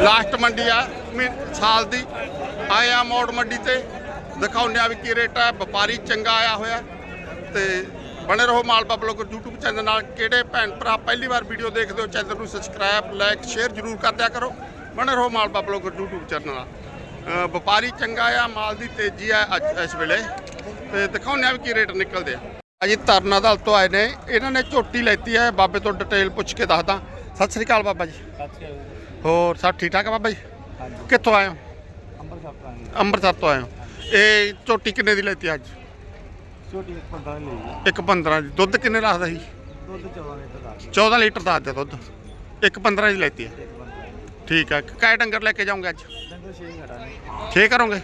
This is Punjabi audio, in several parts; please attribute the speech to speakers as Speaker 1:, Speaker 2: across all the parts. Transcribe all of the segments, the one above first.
Speaker 1: ਲਾਸਟ ਮੰਡੀ ਆ ਮਹੀ- ਸਾਲ ਦੀ। ਆਇਆ ਮੋੜ ਮੰਡੀ ਤੇ। ਦਿਖਾਉਂਦੇ ਆ ਵੀ ਕੀ ਰੇਟ ਹੈ ਵਪਾਰੀ ਚੰਗਾ ਆਇਆ ਹੋਇਆ। ਤੇ ਬਣੇ ਰਹੋ ਮਾਲਪਾ ਬਲੌਗਰ YouTube ਚੈਨਲ ਨਾਲ। ਕਿਹੜੇ ਭੈਣ ਭਰਾ ਪਹਿਲੀ ਵਾਰ ਵੀਡੀਓ ਦੇਖਦੇ ਹੋ ਚੈਨਲ ਨੂੰ ਸਬਸਕ੍ਰਾਈਬ ਲਾਈਕ ਸ਼ੇਅਰ ਜਰੂਰ ਕਰ ਦਿਆ ਕਰੋ। ਬਣੇ ਰਹੋ ਮਾਲਪਾ ਬਲੌਗਰ YouTube ਚੈਨਲ ਨਾਲ। ਵਪਾਰੀ ਚੰਗਾ ਆ ਮਾਲ ਦੀ ਤੇਜ਼ੀ ਆ ਅੱਜ ਇਸ ਵੇਲੇ। ਤੇ ਦਿਖਾਉਂਦੇ ਆ ਵੀ ਕੀ ਰੇਟ ਨਿਕਲਦੇ ਆ। ਅਜੀ ਤਰਨਾ ਦਲ ਤੋਂ ਆਏ ਨੇ। ਇਹਨਾਂ ਨੇ ਝੋਟੀ ਲੈਤੀ ਹੈ। ਬਾਬੇ ਤੋਂ ਡਿਟੇਲ ਪੁੱਛ ਕੇ ਦੱਸਦਾ। ਸਤਿ ਸ੍ਰੀ ਅਕਾਲ ਬਾਬਾ ਜੀ। ਹੋਰ ਸਭ ਠੀਕ ਠਾਕ ਆ ਬਾਬਾ ਜੀ?
Speaker 2: ਹਾਂਜੀ।
Speaker 1: ਕਿੱਥੋਂ ਆਏ ਹੋ?
Speaker 2: ਅੰਮ੍ਰਿਤਸਰ ਤੋਂ ਆਏ
Speaker 1: ਅੰਮ੍ਰਿਤਸਰ ਤੋਂ ਆਏ ਹੋ। ਇਹ ਝੋਟੀ ਕਿੰਨੇ ਦੀ ਲੈਤੀ ਅੱਜ?
Speaker 2: ਛੋਟੀ ਇੱਕ ਪੰਦਰਾਂ ਲਈ ਜੀ
Speaker 1: ਇੱਕ 15 ਦੀ। ਦੁੱਧ ਕਿੰਨੇ ਰੱਖਦਾ ਸੀ?
Speaker 2: ਦੁੱਧ 14 ਲੀਟਰ ਦਾ।
Speaker 1: 14 ਲੀਟਰ ਦਾ ਅੱਜ ਦੁੱਧ। ਇੱਕ 15 ਦੀ ਲੈਤੀ ਹੈ ਠੀਕ ਹੈ ਕਾਇ ਡੰਗਰ ਲੈ ਕੇ ਜਾਓਗੇ ਅੱਜ?
Speaker 2: ਡੰਗਰ ਛੇ ਘਟਾ ਨੇ
Speaker 1: 6 ਕਰੋਗੇ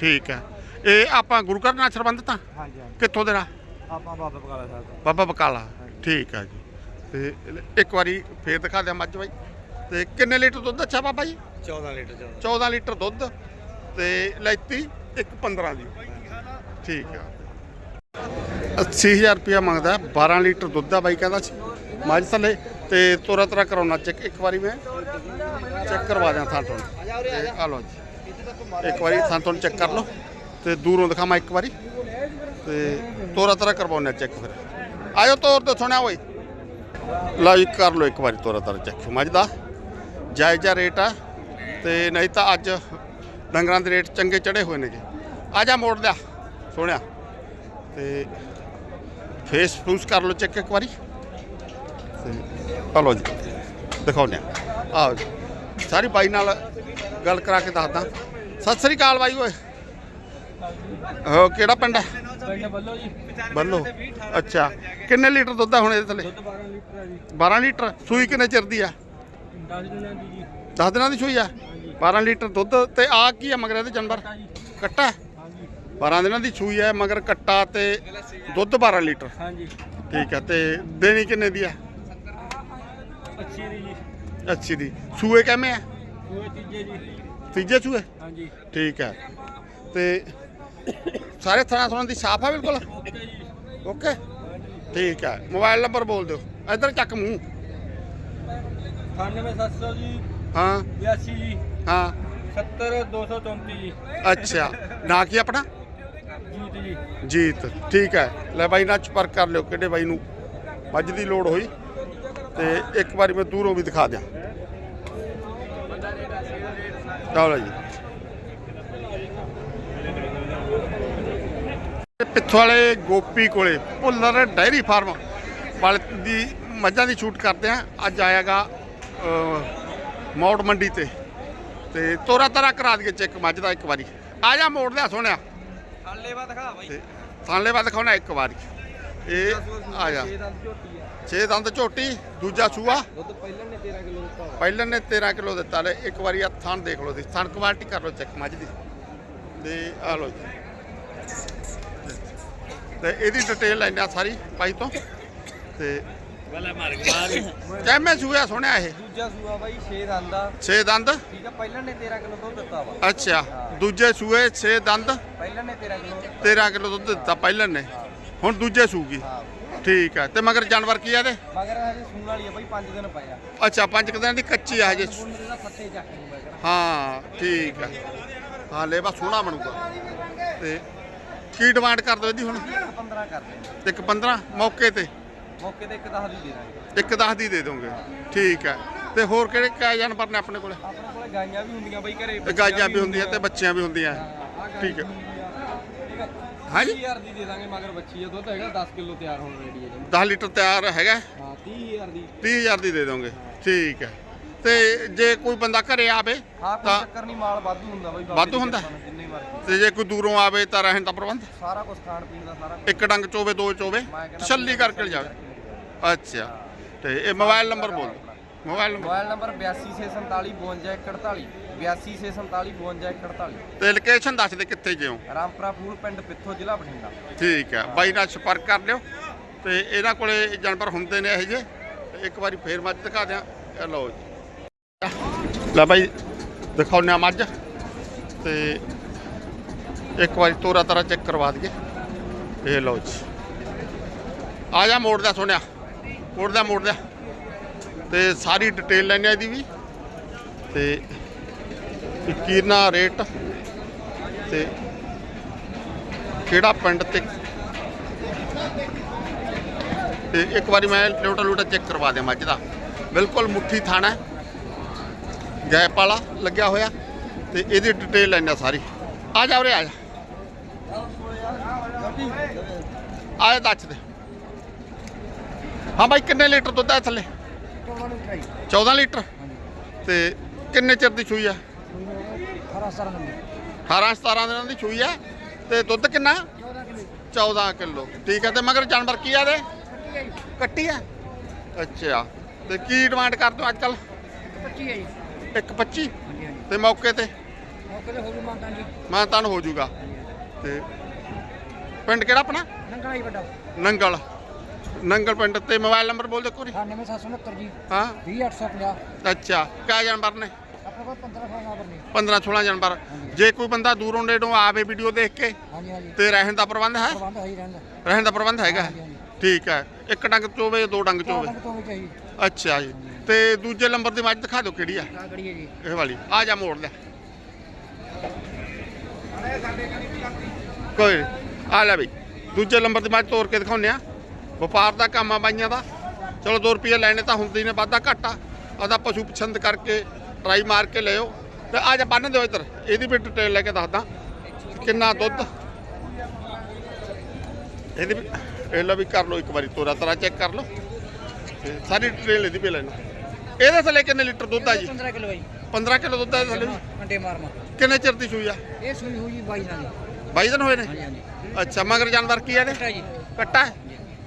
Speaker 1: ਠੀਕ ਹੈ ਇਹ ਆਪਾਂ ਗੁਰੂ ਘਰ ਨਾਲ ਸੰਬੰਧਤ ਆ?
Speaker 2: ਹਾਂਜੀ ਹਾਂਜੀ।
Speaker 1: ਕਿੱਥੋਂ ਦੇ ਰਾ?
Speaker 2: ਆਪਾਂ ਬਾਬਾ ਬਕਾਲਾ ਸਾਹਿਬ
Speaker 1: ਬਾਬਾ ਬਕਾਲਾ। ਠੀਕ ਹੈ ਜੀ। ਤੇ ਇੱਕ ਵਾਰੀ ਫੇਰ ਦਿਖਾ ਦਿਆਂ ਮੱਝ ਬਾਈ। ਤੇ ਕਿੰਨੇ ਲੀਟਰ ਦੁੱਧ ਅੱਛਾ ਬਾਬਾ ਜੀ?
Speaker 2: 14 ਲੀਟਰ 14
Speaker 1: 14 ਲੀਟਰ ਦੁੱਧ ਤੇ ਲੈਤੀ ਇੱਕ 15 ਦੀ। ਠੀਕ ਆ। 80000 ਰੁਪਇਆ ਮੰਗਦਾ 12 ਲੀਟਰ ਦੁੱਧ ਆ ਬਾਈ ਕਹਿੰਦਾ ਸੀ। ਮੱਝ ਥੱਲੇ ਤੇ ਤੋਰਾ ਤਰਾ ਕਰਾਉਣਾ ਚੈੱਕ ਇੱਕ ਵਾਰੀ ਮੈਂ। ਚੈੱਕ ਕਰਵਾ ਦਿਆਂ ਥਾਂ ਤੋਂ। ਤੇ ਆ ਲਓ ਜੀ। ਇੱਕ ਵਾਰੀ ਥਾਂ ਤੋਂ ਚੈੱਕ ਕਰ ਲਓ ਤੇ ਦੂਰੋਂ ਦਿਖਾਵਾਂ ਇੱਕ ਵਾਰੀ। ਤੇ ਤੋਰਾ ਤਰਾ ਕਰਵਾਉਣਾ ਚੈੱਕ ਫਿਰ। ਆਇਓ ਤੋਰ ਤੇ ਸੁਣਿਆ ਓਏ। ਲਓ ਜੀ ਕਰ ਲਓ ਇੱਕ ਵਾਰੀ ਤੋਰਾ ਤਰਾ ਚੈੱਕ। ਮੱਝ ਦਾ। ਜਾਇਜ਼ਾ ਰੇਟ ਆ ਤੇ ਨਹੀਂ ਤਾਂ ਅੱਜ ਡੰਗਰਾਂ ਦੇ ਰੇਟ ਚੰਗੇ ਚੜੇ ਹੋਏ ਨੇ ਜੀ ਆ ਜਾ ਮੋੜ ਲਿਆ, ਸੋਹਣਿਆ। ਤੇ ਫੇਸ ਫੂਸ ਕਰ ਲਓ ਚੈੱਕ ਇੱਕ ਵਾਰੀ। ਤੇ ਆ ਲਓ ਜੀ, ਦਿਖਾਉਂਦੇ ਆ। ਆਓ ਜੀ, ਸਾਰੀ ਬਾਈ ਨਾਲ ਗੱਲ ਕਰਾ ਕੇ ਦੱਸਦਾ। ਸਤਿ ਸ੍ਰੀ ਅਕਾਲ ਬਾਈ ਓਏ। ਹੋ, ਕਿਹੜਾ ਪਿੰਡ ਹੈ
Speaker 2: ਪਿੰਡ ਵੱਲੋਂ। ਜੀ
Speaker 1: ਬੱਲੋ ਅੱਛਾ, ਕਿੰਨੇ ਲੀਟਰ ਦੁੱਧ ਆ ਹੁਣ ਇਹਦੇ ਥੱਲੇ?
Speaker 2: ਦੁੱਧ 12 ਲੀਟਰ ਹੈ ਜੀ।
Speaker 1: 12 ਲੀਟਰ, ਸੂਈ ਕਿੰਨੇ ਚਿਰ ਦੀ ਆ?
Speaker 2: 10 ਦਿਨਾਂ ਦੀ ਜੀ।
Speaker 1: 10 ਦਿਨਾਂ ਦੀ ਸੂਈ ਆ? 12 ਲੀਟਰ ਦੁੱਧ ਤੇ ਆ ਕੀ ਆ ਮਗਰ ਇਹਦੇ ਜਾਨਵਰ ਕੱਟਾ ਹੈ?
Speaker 2: ਹਾਂਜੀ।
Speaker 1: 12 ਦਿਨਾਂ ਦੀ ਸੂਈ ਹੈ ਮਗਰ ਕੱਟਾ ਤੇ ਦੁੱਧ 12 ਲੀਟਰ।
Speaker 2: ਹਾਂਜੀ।
Speaker 1: ਠੀਕ ਹੈ ਤੇ ਦੇਣੀ ਕਿੰਨੇ ਦੀ ਆ?
Speaker 2: ਅੱਛੀ ਦੀ ਜੀ।
Speaker 1: ਅੱਛੀ ਦੀ। ਸੂਏ ਕਿਵੇਂ ਆ?
Speaker 2: ਤੀਜੇ ਜੀ।
Speaker 1: ਤੀਜੇ ਸੂਏ?
Speaker 2: ਹਾਂਜੀ।
Speaker 1: ਠੀਕ ਹੈ ਤੇ ਸਾਰੇ ਥਾਣਾ ਥਾਣਾ ਦੀ ਸਾਫ਼ ਆ ਬਿਲਕੁਲ?
Speaker 2: ਓਕੇ ਜੀ।
Speaker 1: ਓਕੇ। ਠੀਕ ਹੈ ਮੋਬਾਈਲ ਨੰਬਰ ਬੋਲ ਦਿਓ। ਇੱਧਰ ਚੱਕ ਮੂੰਹ।
Speaker 2: 98700 ਜੀ।
Speaker 1: ਹਾਂ।
Speaker 2: 82 ਜੀ।
Speaker 1: ਹਾਂ।
Speaker 2: 70 234 ਜੀ।
Speaker 1: ਅੱਛਾ। ਨਾਂ ਕੀ ਆਪਣਾ?
Speaker 2: ਜੀਤ ਜੀ।
Speaker 1: ਜੀਤ। ਠੀਕ ਹੈ। ਲੈ ਬਾਈ ਨਾਲ ਸੰਪਰਕ ਕਰ ਲਿਓ। ਕਿਹੜੇ ਬਾਈ ਨੂੰ ਮੱਝ ਦੀ ਲੋੜ ਹੋਈ? ਤੇ ਇੱਕ ਵਾਰੀ ਮੈਂ ਦੂਰੋਂ ਵੀ ਦਿਖਾ ਦਿਆਂ। ਚਲੋ ਜੀ। ਪਿੱਥੋਂ ਵਾਲੇ ਗੋਪੀ ਕੋਲੇ ਭੁੱਲਰ ਡਾਇਰੀ ਫਾਰਮ ਵਾਲੇ ਦੀ ਮੱਝਾਂ ਦੀ ਸ਼ੂਟ ਕਰਦੇ ਆ। ਅੱਜ ਆਏਗਾ ਮੌੜ ਮੰਡੀ ਤੇ। ਤੇ ਤੋਰਾ ਤਰਾ ਕਰਾ ਦਈਏ ਚੈੱਕ ਮੱਝ ਦਾ ਇੱਕ ਵਾਰੀ। ਆ ਜਾ ਮੋੜ ਲਿਆ ਸੋਹਣਿਆ।
Speaker 2: ਥਾਲੇ ਵਾ ਦਿਖਾ ਬਾਈ।
Speaker 1: ਤੇ ਥਾਲੇ ਵੱਲ ਦਿਖਾਉਣਾ ਇੱਕ ਵਾਰੀ। ਇਹ ਆ ਜਾ।
Speaker 2: 6 ਦੰਦ ਝੋਟੀ ਹੈ
Speaker 1: 6 ਦੰਦ ਝੋਟੀ ਦੂਜਾ ਸੂਆ।
Speaker 2: ਦੁੱਧ ਪਹਿਲਾਂ ਨੇ 13 ਕਿਲੋ ਦਿੱਤਾ ਵਾ।
Speaker 1: ਪਹਿਲਾਂ ਨੇ 13 ਕਿਲੋ ਦਿੱਤਾ ਲੈ ਇੱਕ ਵਾਰੀ ਆ ਥਣ ਦੇਖ ਲਓ ਤੁਸੀਂ। ਥਣ ਕੁਆਲਿਟੀ ਕਰ ਲਓ ਚੈੱਕ ਮੱਝ ਦੀ। ਤੇ ਆ ਲਓ ਜੀ। ਤੇ ਇਹਦੀ ਡਿਟੇਲ ਲੈਣਾ ਸਾਰੀ ਪਾਈ ਤੋਂ। ਤੇ
Speaker 2: ਪਹਿਲਾਂ ਮਾਰ ਮਾਰ
Speaker 1: ਕਿਵੇਂ ਸੂਆ ਸੁਣਿਆ ਇਹ?
Speaker 2: ਦੂਜਾ ਸੂਆ ਬਾਈ 6 ਦੰਦ ਆ।
Speaker 1: 6 ਦੰਦ?
Speaker 2: ਠੀਕ ਆ ਪਹਿਲਾਂ ਨੇ 13 ਕਿਲੋ ਦੁੱਧ ਦਿੱਤਾ ਵਾ।
Speaker 1: ਅੱਛਾ ਦੂਜੇ ਸੂਏ 6 ਦੰਦ?
Speaker 2: ਪਹਿਲਾਂ ਨੇ 13 ਕਿਲੋ
Speaker 1: 13 ਕਿਲੋ ਦੁੱਧ ਦਿੱਤਾ ਪਹਿਲਾਂ ਨੇ। ਹੁਣ ਦੂਜੇ ਸੂਗੀ।
Speaker 2: ਹਾਂ।
Speaker 1: ਠੀਕ ਹੈ ਤੇ ਮਗਰ ਜਾਨਵਰ ਕੀ ਆ ਇਹਦੇ?
Speaker 2: ਮਗਰ ਹਜੇ ਸੂਣ ਵਾਲੀ ਆ ਬਾਈ 5 ਦਿਨ ਪਏ ਆ।
Speaker 1: ਅੱਛਾ ਪੰਜ ਕੁ ਦਿਨਾਂ ਦੀ ਕੱਚੀ ਆ ਹਜੇ। ਹਾਂ ਠੀਕ ਹੈ ਹਾਂ ਲੇਵਾ ਸੋਹਣਾ ਬਣੂਗਾ। ਤੇ ਕੀ ਡਿਮਾਂਡ ਕਰ ਦੋ ਇਹਦੀ ਹੁਣ?
Speaker 2: 15 ਕਰ ਦੇ
Speaker 1: ਇੱਕ 15 ਮੌਕੇ ਤੇ।
Speaker 2: ਮੌਕੇ ਤੇ ਇੱਕ 10 ਦੀ ਦੇ ਦਾਂਗੇ।
Speaker 1: ਇੱਕ 10 ਦੀ ਦੇ ਦੋਗੇ। ਠੀਕ ਹੈ। ਤੇ ਹੋਰ ਕਿਹੜੇ ਕਿਆ ਜਾਨਵਰ ਨੇ ਆਪਣੇ ਕੋਲੇ?
Speaker 2: ਆਪਣੇ ਕੋਲੇ ਗਾਈਆਂ ਵੀ ਹੁੰਦੀਆਂ ਬਾਈ ਘਰੇ
Speaker 1: ਤੇ ਗਾਈਆਂ ਵੀ ਹੁੰਦੀਆਂ ਤੇ ਬੱਚੀਆਂ ਵੀ ਹੁੰਦੀਆਂ। ਠੀਕ ਹੈ। ਹਾਂਜੀ?
Speaker 2: 30000 ਦੀ ਦੇ ਦਾਂਗੇ ਮਗਰ ਬੱਚੀ ਆ ਦੁੱਧ ਹੈਗਾ 10 ਕਿਲੋ ਤਿਆਰ ਹੋਣ ਰੈਡੀ ਹੈ ਜੀ।
Speaker 1: 10 ਲੀਟਰ ਤਿਆਰ ਹੈਗਾ?
Speaker 2: ਹਾਂ 30000 ਦੀ।
Speaker 1: 30000 ਦੀ ਦੇ ਦੋਗੇ। ਠੀਕ ਹੈ। ਤੇ ਜੇ ਕੋਈ ਬੰਦਾ ਘਰੇ ਆਵੇ
Speaker 2: ਹਾਂ ਕੋਈ
Speaker 1: ਤਾਂ
Speaker 2: ਚੱਕਰ ਨਹੀਂ ਮਾਲ ਵਾਧੂ ਹੁੰਦਾ ਬਾਈ ਬਾਬੇ
Speaker 1: ਵਾਧੂ
Speaker 2: ਦੀ
Speaker 1: ਹੁੰਦਾ?
Speaker 2: ਕਿਰਪਾ ਨਾਲ ਜਿੰਨੀ ਮਰਜ਼ੀ।
Speaker 1: ਤੇ ਜੇ ਕੋਈ ਦੂਰੋਂ ਆਵੇ ਤਾਂ ਰਹਿਣ ਦਾ ਪ੍ਰਬੰਧ?
Speaker 2: ਸਾਰਾ ਕੁਝ ਖਾਣ ਪੀਣ ਦਾ ਸਾਰਾ ਕੁਛ।
Speaker 1: ਇੱਕ ਡੰਗ ਚੋਵੇ ਦੋ ਚੋਵੇ
Speaker 2: ਮੈਂ ਕਹਿੰਦਾ
Speaker 1: ਤਸੱਲੀ ਕਰਕੇ ਜਾਵੇ ਅੱਛਾ ਤੇ ਇਹ ਮੋਬਾਈਲ ਨੰਬਰ ਬੋਲ। Mobile number.
Speaker 2: ਮੋਬਾਈਲ ਨੰਬਰ 8267452148 8267452148
Speaker 1: ਤੇ ਲੋਕੇਸ਼ਨ ਦੱਸ ਦੇ ਕਿੱਥੇ ਜਿਓ
Speaker 2: ਰਾਮਪੁਰਾ ਫੂਲ ਪਿੰਡ ਪਿੱਥੋ ਜ਼ਿਲ੍ਹਾ ਬਠਿੰਡਾ।
Speaker 1: ਠੀਕ ਹੈ ਬਾਈ ਨਾਲ ਸੰਪਰਕ ਕਰ ਲਿਓ। ਤੇ ਇਹਨਾਂ ਕੋਲੇ ਜਾਨਵਰ ਹੁੰਦੇ ਨੇ ਇਹ ਜੇ ਇੱਕ ਵਾਰੀ ਫੇਰ ਮੱਝ ਦਿਖਾ ਦਿਆਂ। ਇਹ ਲਓ ਜੀ। ਲੈ ਬਾਈ ਦਿਖਾਉਂਦੇ ਆ ਮੱਝ। ਤੇ ਇੱਕ ਵਾਰੀ ਤੋਰਾ ਤਾਰਾ ਚੈੱਕ ਕਰਵਾ ਦਈਏ। ਇਹ ਲਓ ਜੀ। ਆ ਜਾ ਮੋੜ ਦਾ ਸੋਹਣਿਆ। ਮੋੜ ਦਾ ਮੋੜ ਤੇ ਸਾਰੀ ਡਿਟੇਲ ਲੈਣੇ ਇਹਦੀ ਵੀ। ਤੇ ਕੀਰਨਾ ਰੇਟ ਤੇ ਕਿਹੜਾ ਪਿੰਡ ਤੇ ਤੇ ਇੱਕ ਵਾਰੀ ਮੈਂ ਲੋਟਾ ਲੋਟਾ ਚੈੱਕ ਕਰਵਾ ਦਿਆਂ ਮੱਝ ਦਾ। ਬਿਲਕੁਲ ਮੁੱਠੀ ਥਾਣਾ ਗੈਪ ਵਾਲਾ ਲੱਗਿਆ ਹੋਇਆ। ਤੇ ਇਹਦੀ ਡਿਟੇਲ ਲੈਣਾ ਸਾਰੀ। ਆ ਜਾ ਉਰੇ, ਆ ਜਾ। ਆ ਜਾ ਦੱਸ ਦੇ। ਹਾਂ ਬਾਈ ਕਿੰਨੇ ਲੀਟਰ ਦੁੱਧ ਹੈ ਥੱਲੇ? 14 ਲੀਟਰ? ਤੇ ਕਿੰਨੇ ਚਿਰ ਦੀ ਸੂਈ ਆ? 18 17 ਦਿਨਾਂ ਦੀ ਸੂਈ ਆ। ਤੇ ਦੁੱਧ ਕਿੰਨਾ? 14 ਕਿਲੋ। ਠੀਕ ਹੈ ਤੇ ਮਗਰ ਜਾਨਵਰ ਕੀ ਆ ਦੇ ਕੱਟੀ ਆ। ਅੱਛਾ ਤੇ ਕੀ ਡਿਮਾਂਡ ਕਰਦੇ ਹੋ ਅੱਜ ਕੱਲ 125 ਤੇ ਮੌਕੇ ਤੇ? ਮੈਂ ਤੁਹਾਨੂੰ ਹੋ ਜਾਊਗਾ ਤੇ ਪਿੰਡ ਕਿਹੜਾ ਆਪਣਾ? ਨੰਗਲ ਨੰਗਲ। ਪਿੰਡ ਤੇ ਮੋਬਾਈਲ ਨੰਬਰ ਬੋਲ ਦੇ ਕੋਰੀ।
Speaker 3: ਜੀ।
Speaker 1: ਹਾਂ।
Speaker 3: 20850
Speaker 1: ਅੱਛਾ ਕਿਆ ਜਾਨਵਰ ਨੇ?
Speaker 3: ਆਪਣੇ ਕੋਲ 15 ਫੋਨ ਨੰਬਰ ਨੇ।
Speaker 1: 15 16 ਜਾਨਵਰ। ਜੇ ਕੋਈ ਬੰਦਾ ਦੂਰੋਂ ਨੇੜੋਂ ਆਵੇ ਵੀਡੀਓ ਦੇਖ ਕੇ
Speaker 3: ਹਾਂਜੀ ਹਾਂਜੀ।
Speaker 1: ਤੇ ਰਹਿਣ ਦਾ ਪ੍ਰਬੰਧ ਹੈ?
Speaker 3: ਪ੍ਰਬੰਧ
Speaker 1: ਰਹਿਣ ਦਾ। ਪ੍ਰਬੰਧ ਹੈਗਾ। ਠੀਕ ਹੈ। ਇੱਕ ਡੰਗ ਚੋਵੇ ਦੋ ਡੰਗ ਚੋਵੇ? ਅੱਛਾ ਜੀ। ਤੇ ਦੂਜੇ ਨੰਬਰ ਦੀ ਮੱਝ ਦਿਖਾ ਦਿਓ ਕਿਹੜੀ ਆ? ਇਹ ਵਾਲੀ। ਆ ਜਾ ਮੋੜ ਲੈ। ਕੋਈ। ਆ ਲੈ ਬਈ। ਦੂਜੇ ਨੰਬਰ ਦੀ ਮੱਝ ਤੋੜ ਕੇ ਦਿਖਾਉਂਦੇ ਆ ਵਪਾਰ ਦਾ ਕੰਮ ਆ ਬਾਈਆਂ ਦਾ। ਚਲੋ 2 ਰੁਪਏ ਲੈਣੇ ਤਾਂ ਹੁੰਦੇ ਨੇ ਵਾਧਾ ਘਾਟਾ ਆਦਾ ਪਸ਼ੂ ਪਸੰਦ ਕਰਕੇ ਟਰਾਈ ਮਾਰ ਕੇ ਲਿਓ ਤੇ ਆ ਜਾ ਬੰਨ ਦਿਓ ਇੱਧਰ। ਇਹਦੀ ਵੀ ਡਿਟੇਲ ਲੈ ਕੇ ਦੱਸਦਾ ਕਿੰਨਾ ਦੁੱਧ। ਇਹਦੀ ਵੀ ਇਹ ਲਓ ਵੀ ਕਰ ਲਓ ਇੱਕ ਵਾਰੀ ਤੋਰਾ ਤਰਾ ਚੈੱਕ ਕਰ ਲਓ। ਤੇ ਸਾਰੀ ਡਿਟੇਲ ਇਹਦੀ ਵੀ ਲੈਣਾ ਇਹਦੇ ਥੱਲੇ ਕਿੰਨੇ ਲੀਟਰ ਦੁੱਧ ਆ ਜੀ?
Speaker 3: 15 ਕਿਲੋ ਜੀ।
Speaker 1: 15 ਕਿਲੋ ਦੁੱਧ ਆ ਥੱਲੇ।
Speaker 3: ਅੰਡੇ ਮਾਰ ਮਾਰ
Speaker 1: ਕਿੰਨੇ ਚਿਰ ਦੀ ਸੂਈ ਆ?
Speaker 3: ਇਹ ਸੂਈ ਹੋਈ ਜੀ 22 ਨਾਲ ਜੀ
Speaker 1: 22 ਦਿਨ ਹੋਏ ਨੇ? ਅੱਛਾ ਮਗਰ ਜਾਨਵਰ ਕੀ ਆ ਨੇ
Speaker 3: ਕੱਟਾ ਜੀ।
Speaker 1: ਕੱਟਾ ਹੈ?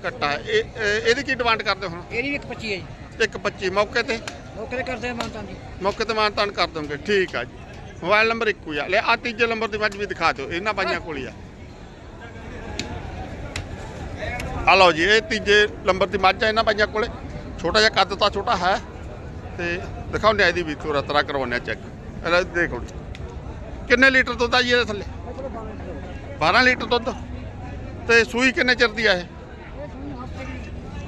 Speaker 1: ਕੱਟਾ ਹੈ। ਇਹ ਇਹ- ਇਹਦੀ ਕੀ ਡਿਮਾਂਡ ਕਰਦੇ ਹੋ ਹੁਣ?
Speaker 3: ਇਹਦੀ ਵੀ ਇੱਕ 25 ਹੈ ਜੀ।
Speaker 1: ਇੱਕ 25 ਮੌਕੇ ਤੇ?
Speaker 3: ਮੌਕੇ ਤੇ ਕਰਦੇ ਆ ਮਾਨਤਾਂ ਜੀ।
Speaker 1: ਮੌਕੇ ਤੇ ਮਾਨਤਾਨ ਕਰ ਦੋਗੇ ਠੀਕ ਆ ਜੀ। ਮੋਬਾਈਲ ਨੰਬਰ ਇੱਕੋ ਹੀ ਆ। ਲੈ ਆ ਤੀਜੇ ਨੰਬਰ ਦੀ ਮੱਝ ਵੀ ਦਿਖਾ ਦਿਓ ਇਹਨਾਂ ਬਾਈਆਂ ਕੋਲ ਹੀ ਆ। ਆ ਲਓ ਜੀ ਇਹ ਤੀਜੇ ਨੰਬਰ ਦੀ ਮੱਝ ਆ ਇਹਨਾਂ ਬਾਈਆਂ ਕੋਲੇ। ਛੋਟਾ ਜਿਹਾ ਕੱਦ ਤਾਂ ਛੋਟਾ ਹੈ। ਤੇ ਦਿਖਾਉਂਦੇ ਆ ਇਹਦੀ ਵੀ ਤੋਰਾ ਤਰਾ ਕਰਵਾਉਂਦੇ ਆ ਚੈੱਕ ਇਹਦਾ ਦੇਖੋ ਕਿੰਨੇ ਲੀਟਰ ਦੁੱਧ ਆ ਜੀ ਇਹਦੇ ਥੱਲੇ? 12 ਲੀਟਰ ਦੁੱਧ। ਤੇ ਸੂਈ ਕਿੰਨੇ ਚਿਰ ਦੀ ਆ ਇਹ?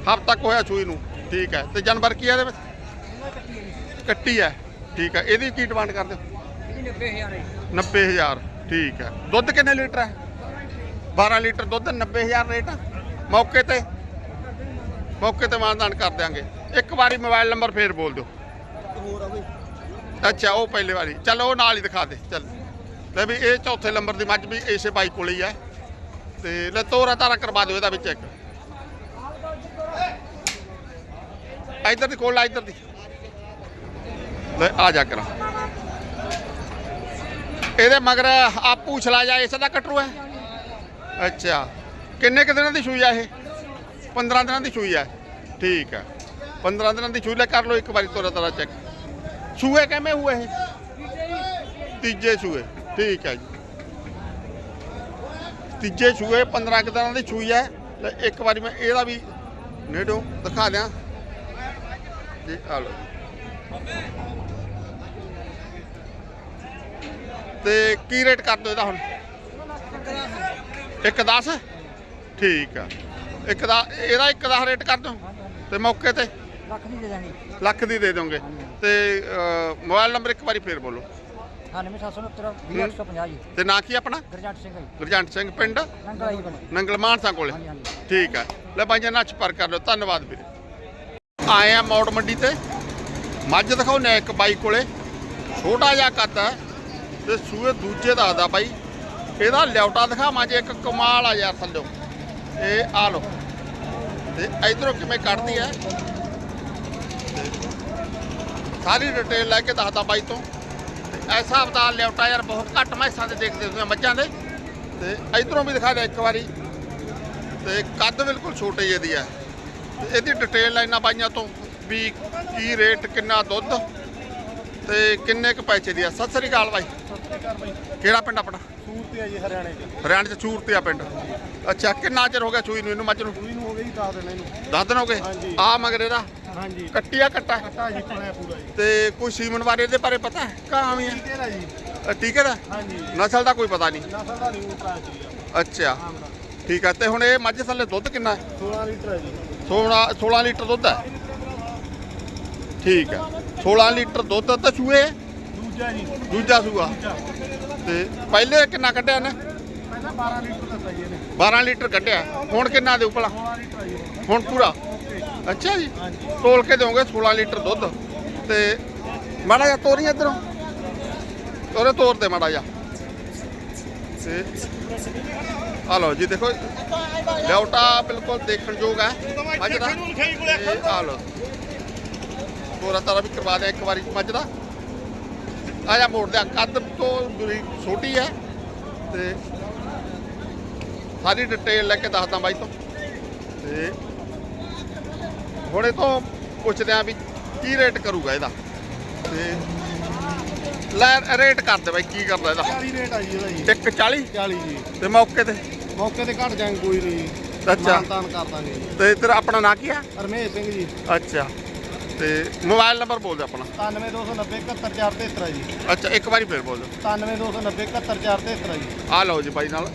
Speaker 1: ਹਫ਼ਤਾ ਕੁ ਹੋਇਆ ਸੂਈ ਨੂੰ। ਠੀਕ ਹੈ। ਤੇ ਜਾਨਵਰ ਕੀ ਹੈ ਇਹਦੇ ਵਿੱਚ? ਕੱਟੀ ਹੈ। ਠੀਕ ਹੈ। ਇਹਦੀ ਕੀ ਡਿਮਾਂਡ ਕਰਦੇ ਹੋ?
Speaker 3: ਇਹਦੀ 90000 ਹੈ
Speaker 1: 90000 ਠੀਕ ਹੈ। ਦੁੱਧ ਕਿੰਨੇ ਲੀਟਰ ਹੈ? 12 ਲੀਟਰ ਦੁੱਧ 90000 ਰੇਟ ਮੌਕੇ ਤੇ? ਮੌਕੇ ਤੇ ਮਾਨਦਾਨ ਕਰ ਦਿਆਂਗੇ। ਇੱਕ ਵਾਰੀ ਮੋਬਾਈਲ ਨੰਬਰ ਫੇਰ ਬੋਲ ਦਿਓ। ਅੱਛਾ, ਉਹ ਪਹਿਲੇ ਵਾਰੀ। ਚੱਲ, ਉਹ ਨਾਲ ਹੀ ਦਿਖਾ ਦੇ। ਚੱਲ। ਲੈ ਵੀ ਇਹ ਚੌਥੇ ਨੰਬਰ ਦੀ ਮੱਝ ਵੀ ਇਸੇ ਬਾਈ ਕੋਲ ਹੀ ਹੈ। ਤੇ ਲੈ ਤੋਰਾ ਤਾਰਾ ਕਰਵਾ ਦਿਓ ਇਹਦਾ ਵਿੱਚ ਇੱਕ। ਇੱਧਰ ਦੀ ਕੋਲ ਆ ਇੱਧਰ ਦੀ। ਲੈ, ਆ ਜਾ ਕਰਾਂ। ਇਹਦੇ ਮਗਰ ਆ ਪੂਛ ਜਾ, ਇਸ ਦਾ ਕਟਰੂ ਹੈ। ਅੱਛਾ। ਕਿੰਨੇ ਕੁ ਦਿਨਾਂ ਦੀ ਸੂਈ ਆ ਇਹ? 15 ਦਿਨਾਂ ਦੀ ਸੂਈ ਆ। ਠੀਕ ਹੈ 15 ਦਿਨਾਂ ਦੀ ਸੂਈ ਲੈ, ਕਰ ਲਓ ਇੱਕ ਵਾਰੀ ਤੋਰਾ ਤੋਰਾ ਚੈੱਕ ਸੂਏ ਕਿਵੇਂ ਹੋਏ ਇਹ? ਤੀਜੇ ਸੂਏ। ਠੀਕ ਹੈ ਜੀ। ਤੀਜੇ ਸੂਏ 15 ਕੁ ਦਿਨਾਂ ਦੀ ਸੂਈ ਹੈ। ਇੱਕ ਵਾਰੀ ਮੈਂ ਇਹਦਾ ਵੀ ਨੇੜੋਂ ਦਿਖਾ ਦਿਆਂ। ਜੀ ਆ ਲਓ ਤੇ ਕੀ ਰੇਟ ਕਰ ਦੋ ਇਹਦਾ ਹੁਣ? ਇੱਕ 10 ਠੀਕ ਆ। ਇੱਕ ਦਾ ਇਹਦਾ ਇੱਕ 10 ਰੇਟ ਕਰ ਦੋ ਤੇ ਮੌਕੇ ਤੇ?
Speaker 3: ਲੱਖ ਦੀ ਦੇ ਦਾਂਗੇ।
Speaker 1: ਲੱਖ ਦੀ ਦੇ ਦੋਗੇ ਤੇ ਮੋਬਾਈਲ ਨੰਬਰ ਇੱਕ ਵਾਰੀ ਫੇਰ ਬੋਲੋ।
Speaker 3: 9769 20850 ਜੀ
Speaker 1: ਤੇ ਨਾਂ ਕੀ ਆਪਣਾ?
Speaker 3: ਗਰਜੰਟ ਸਿੰਘ ਜੀ।
Speaker 1: ਗੁਰਜੰਟ ਸਿੰਘ ਪਿੰਡ?
Speaker 3: ਨੰਗਲ
Speaker 1: ਮਾਨਸਾ ਕੋਲੇ। ਠੀਕ ਹੈ ਲੈ ਬਾਈਆਂ ਨਾਲ ਸੰਪਰਕ ਕਰ ਲਓ। ਧੰਨਵਾਦ ਵੀਰੇ। ਆਏ ਆ ਮੌੜ ਮੰਡੀ ਤੇ। ਮੱਝ ਦਿਖਾਉਨੇ ਆ ਇੱਕ ਬਾਈ ਕੋਲੇ। ਛੋਟਾ ਜਿਹਾ ਕੱਦ ਹੈ ਤੇ ਸੂਏ ਦੂਜੇ ਦਾ ਆਦਾ ਬਾਈ। ਇਹਦਾ ਲਿਆਉਟਾ ਦਿਖਾਵਾਂ ਜੇ, ਇੱਕ ਕਮਾਲ ਆ ਯਾਰ ਥੱਲਿਓ। ਇਹ ਆ ਲੋ ਤੇ ਇਧਰੋਂ ਕਿਵੇਂ ਕੱਢਦੀ ਹੈ? ਸਾਰੀ ਡਿਟੇਲ ਲੈ ਕੇ ਦੱਸਦਾ ਬਾਈ ਤੋਂ। ਤੇ ਐਸਾ ਹਿਸਾਬ ਦਾ ਲਿਆਉਟਾ ਯਾਰ ਬਹੁਤ ਘੱਟ ਮੈਸਾਂ ਦੇ ਦੇਖਦੇ ਹੁੰਦੇ ਮੱਝਾਂ ਦੇ। ਤੇ ਇਧਰੋਂ ਵੀ ਦਿਖਾ ਦੇ ਇੱਕ ਵਾਰੀ। ਤੇ ਕੱਦ ਬਿਲਕੁਲ ਛੋਟੇ ਜਿਹੇ ਦੀ ਹੈ। ਇਹਦੀ ਡਿਟੇਲ ਲੈਣਾ ਬਾਈਆਂ ਤੋਂ ਵੀ ਕੀ ਰੇਟ ਕਿੰਨਾ ਦੁੱਧ ਤੇ ਕਿੰਨੇ ਕੁ ਪੈਸੇ ਦੀ ਆ। ਸਤਿ ਸ੍ਰੀ ਅਕਾਲ ਬਾਈ। ਕਿਹੜਾ ਪਿੰਡ ਆਪਣਾ?
Speaker 4: ਸੂਰਤ ਹੈ ਜੀ ਹਰਿਆਣੇ ਚ।
Speaker 1: ਹਰਿਆਣੇ ਚ ਚੂਰਤੇ ਆ ਪਿੰਡ। ਅੱਛਾ ਕਿੰਨਾ ਚਿਰ ਹੋ ਗਿਆ ਸੂਈ ਨੂੰ ਇਹਨੂੰ ਮੱਝ ਨੂੰ?
Speaker 4: ਸੂਈ ਨੂੰ ਹੋ ਗਈ 10 ਦਿਨ ਇਹਨੂੰ।
Speaker 1: ਦਸ ਦਿਨ ਹੋ ਗਏ। ਆ ਮਗਰ ਇਹਦਾ?
Speaker 4: ਹਾਂਜੀ।
Speaker 1: ਕੱਟਿਆ ਕੱਟਾ?
Speaker 4: ਕੱਟਾ ਜੀ ਪਾਇਆ ਪੂਰਾ ਜੀ।
Speaker 1: ਤੇ ਕੋਈ ਸੀਮਨ ਬਾਰੇ ਇਹਦੇ ਬਾਰੇ ਪਤਾ ਹੈ? ਕਾਂ ਵੀ
Speaker 4: ਠੀਕ ਹੈ? ਨਾ ਜੀ।
Speaker 1: ਹੈ ਟੀਕੇ ਦਾ
Speaker 4: ਹਾਂਜੀ।
Speaker 1: ਨਸਲ ਦਾ ਕੋਈ ਪਤਾ ਨਹੀਂ?
Speaker 4: ਨਸਲ ਦਾ ਨਹੀਂ ਉਪਰਾ ਜੀ।
Speaker 1: ਅੱਛਾ।
Speaker 4: ਦਾ
Speaker 1: ਠੀਕ ਹੈ ਤੇ ਹੁਣ ਇਹ ਮੱਝ ਥੱਲੇ ਦੁੱਧ ਕਿੰਨਾ ਹੈ?
Speaker 4: 16 ਲੀਟਰ ਹੈ ਜੀ।
Speaker 1: 16 16 ਲੀਟਰ ਦੁੱਧ ਹੈ। ਠੀਕ ਹੈ। 16 ਲੀਟਰ ਦੁੱਧ ਤੇ ਚੂਹੇ
Speaker 4: ਦੂਜਾ ਜੀ।
Speaker 1: ਦੂਜਾ ਸੂਆ। ਤੇ ਪਹਿਲੇ ਕਿੰਨਾ ਕੱਢਿਆ ਨੇ
Speaker 4: ਪਹਿਲਾਂ 12 ਲੀਟਰ ਦਿੱਤਾ ਜੀ ਇਹਨੇ।
Speaker 1: 12 ਲੀਟਰ ਕੱਢਿਆ। ਹੁਣ ਕਿੰਨਾ ਦੇਊ ਭਲਾ?
Speaker 4: 16 ਲੀਟਰ ਆ ਜੀ
Speaker 1: ਹੁਣ। ਪੂਰਾ? ਅੱਛਾ ਜੀ। ਤੋਲ ਕੇ ਦੇਵੋਗੇ 16 ਲੀਟਰ ਦੁੱਧ। ਤੇ ਮਾੜਾ ਜਿਹਾ ਤੋਰੀ ਇਧਰੋਂ। ਤੋਰੇ ਤੋਰ ਦੇ ਮਾੜਾ ਜਿਹਾ। ਤੇ ਆ ਲਓ ਜੀ ਦੇਖੋ ਲਿਆਉਟਾ ਬਿਲਕੁਲ ਦੇਖਣ ਯੋਗ ਹੈ ਮੱਝ ਦਾ। ਆ ਲਓ। ਤੋਰਾ ਤਾਰਾ ਵੀ ਕਰਵਾ ਦਿਆ ਇੱਕ ਵਾਰੀ ਮੱਝ ਦਾ। ਆ ਜਾ ਮੋੜ ਦਿਆ ਕੱਦ ਤੋਂ ਦੂਰੀ ਛੋਟੀ ਹੈ ਤੇ ਸਾਰੀ ਡਿਟੇਲ ਲੈ ਕੇ ਦੱਸਦਾ ਬਾਈ ਤੋਂ। ਤੇ ਹੁਣ ਤੋਂ ਪੁੱਛਦੇ ਆ ਵੀ ਕੀ ਰੇਟ ਕਰੂਗਾ ਇਹਦਾ। ਤੇ ਲੈ ਰੇਟ ਕਰ ਦੇ ਬਾਈ ਕੀ ਕਰਦਾ ਇਹਦਾ?
Speaker 4: 40 ਰੇਟ ਆ ਜੀ ਇਹਦਾ ਜੀ।
Speaker 1: 140
Speaker 4: 40 ਜੀ।
Speaker 1: ਤੇ ਮੌਕੇ ਤੇ?
Speaker 4: ਮੌਕੇ ਤੇ ਘਟ ਜਾਏ ਕੋਈ ਨਹੀਂ।
Speaker 1: ਅੱਛਾ।
Speaker 4: ਮਾਨਤਾਨ ਕਰ ਦਾਂਗੇ। ਜੀ
Speaker 1: ਤੇ ਤੇਰਾ ਆਪਣਾ ਨਾਂ ਕੀ ਆ?
Speaker 4: ਰਮੇਸ਼ ਸਿੰਘ ਜੀ।
Speaker 1: ਅੱਛਾ। ਤੇ ਮੋਬਾਈਲ ਨੰਬਰ ਬੋਲ ਦੇ ਆਪਣਾ।
Speaker 4: 97290 71473 ਜੀ।
Speaker 1: ਅੱਛਾ ਇੱਕ ਵਾਰੀ ਫੇਰ ਬੋਲ ਦਿਓ।
Speaker 4: 97290 71473 ਜੀ।
Speaker 1: ਆ ਲਓ ਜੀ ਬਾਈ ਨਾਲ।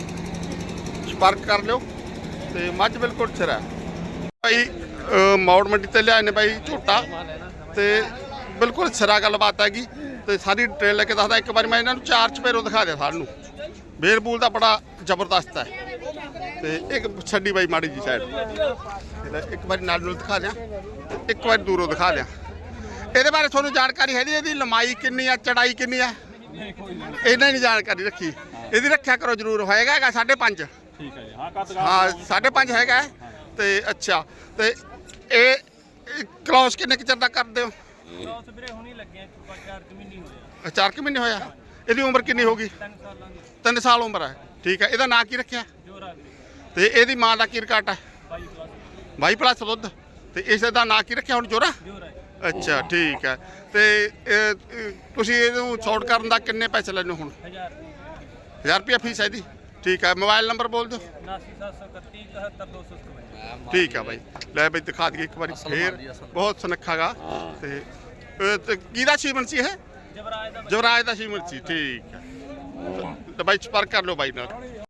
Speaker 1: ਸੰਪਰਕ ਕਰ ਲਿਓ। ਤੇ ਮੱਝ ਬਿਲਕੁਲ ਸਿਰ ਭਾਈ ਮੌੜ ਮੰਡੀ ਤੇ ਲਿਆਏ ਨੇ ਬਾਈ ਝੋਟਾ। ਤੇ ਬਿਲਕੁਲ ਸਿਰਾ ਗੱਲਬਾਤ ਹੈਗੀ ਤੇ ਸਾਰੀ ਡਿਟੇਲ ਲੈ ਕੇ ਦੱਸਦਾ ਇੱਕ ਵਾਰੀ ਮੈਂ ਇਹਨਾਂ ਨੂੰ ਚਾਰ ਚਪੇਰੋ ਦਿਖਾ ਦਿਆ ਸਾਰਿਆਂ ਨੂੰ। ਬੇਰਬੂਲ ਦਾ ਬੜਾ ਜ਼ਬਰਦਸਤ ਹੈ। ਤੇ ਇੱਕ ਛੱਡੀ ਬਾਈ ਮਾੜੀ ਜੀ ਸਾਈਡ ਇੱਕ ਵਾਰੀ ਨਾਲ ਨੂੰ ਦਿਖਾ ਦਿਆਂ ਇੱਕ ਵਾਰੀ ਦੂਰੋਂ ਦਿਖਾ ਦਿਆਂ। ਇਹਦੇ ਬਾਰੇ ਤੁਹਾਨੂੰ ਜਾਣਕਾਰੀ ਹੈ ਦੀ ਇਹਦੀ ਲੰਮਾਈ ਕਿੰਨੀ ਆ ਚੜਾਈ ਕਿੰਨੀ ਆ ਇਹਨਾਂ ਨਹੀਂ ਜਾਣਕਾਰੀ ਰੱਖੀ। ਇਹਦੀ ਰੱਖਿਆ ਕਰੋ ਜਰੂਰ ਹੋਏਗਾ ਹੈਗਾ 5.5
Speaker 4: ਠੀਕ ਹੈ ਜੀ ਹਾਂ ਕੱਦ
Speaker 1: ਹਾਂ 5.5 ਹੈਗਾ। ਤੇ ਅੱਛਾ ਤੇ ਇਹ ਕਲੌਸ ਕਿੰਨੇ ਕੁ ਚਿਰ ਦਾ ਕਰਦੇ ਹੋ?
Speaker 4: ਕਲੌਸ ਵੀਰੇ ਹੁਣੀ ਲੱਗੇ 4 ਮਹੀਨੇ ਹੋਏ
Speaker 1: ਅ, ਚਾਰ ਕੁ ਮਹੀਨੇ ਹੋਇਆ ਇਹਦੀ ਉਮਰ ਕਿੰਨੀ ਹੋਗੀ
Speaker 4: 3 ਸਾਲਾਂ ਦੀ।
Speaker 1: 3 ਸਾਲ ਉਮਰ ਹੈ ਠੀਕ ਹੈ ਇਹਦਾ ਨਾਂ ਕੀ ਰੱਖਿਆ?
Speaker 4: ਜੋਰਾ ਵੀਰੇ।
Speaker 1: ਤੇ ਇਹਦੀ ਮਾਂ ਦਾ ਕੀ ਰਿਕਾਰਡ ਹੈ
Speaker 4: 22 ਪਲੱਸ
Speaker 1: ਬਾਈ ਪਲੱਸ ਦੁੱਧ। ਤੇ ਇਸ ਦਾ ਨਾਂ ਕੀ ਰੱਖਿਆ ਹੁਣ ਜੋਰਾ?
Speaker 4: ਜੋਰਾ
Speaker 1: ਅੱਛਾ ਠੀਕ ਹੈ ਤੇ ਇਹ, ਇਹ, ਤੁਸੀਂ ਇਹਨੂੰ ਸ਼ਾਰਟ ਕਰਨ ਦਾ ਕਿੰਨੇ ਪੈਸੇ ਲੈਣੇ ਹੁਣ?
Speaker 4: 1000
Speaker 1: 1000 ਰੁਪਿਆ ਫੀਸ ਹੈ ਇਹਦੀ? ਠੀਕ ਹੈ ਮੋਬਾਈਲ ਨੰਬਰ ਬੋਲ ਦਿਓ।
Speaker 4: 79731 71257
Speaker 1: ਠੀਕ ਆ ਬਾਈ। ਲੈ ਬਈ ਦਿਖਾ ਦਈਏ ਇੱਕ ਵਾਰੀ ਫੇਰ। ਬਹੁਤ ਸੁਨੱਖਾਗਾ ਤੇ ਇਹ ਤੇ ਕਿਹਦਾ ਸੀਮਨ ਸੀ ਇਹ?
Speaker 4: ਜਬਰਾਜ ਦਾ
Speaker 1: ਜਵਰਾਜ ਦਾ ਸੀਮਨ ਸੀ ਠੀਕ ਹੈ। ਤੇ ਬਾਈ ਸੰਪਰਕ ਕਰ ਲਓ ਬਾਈ ਨਾਲ।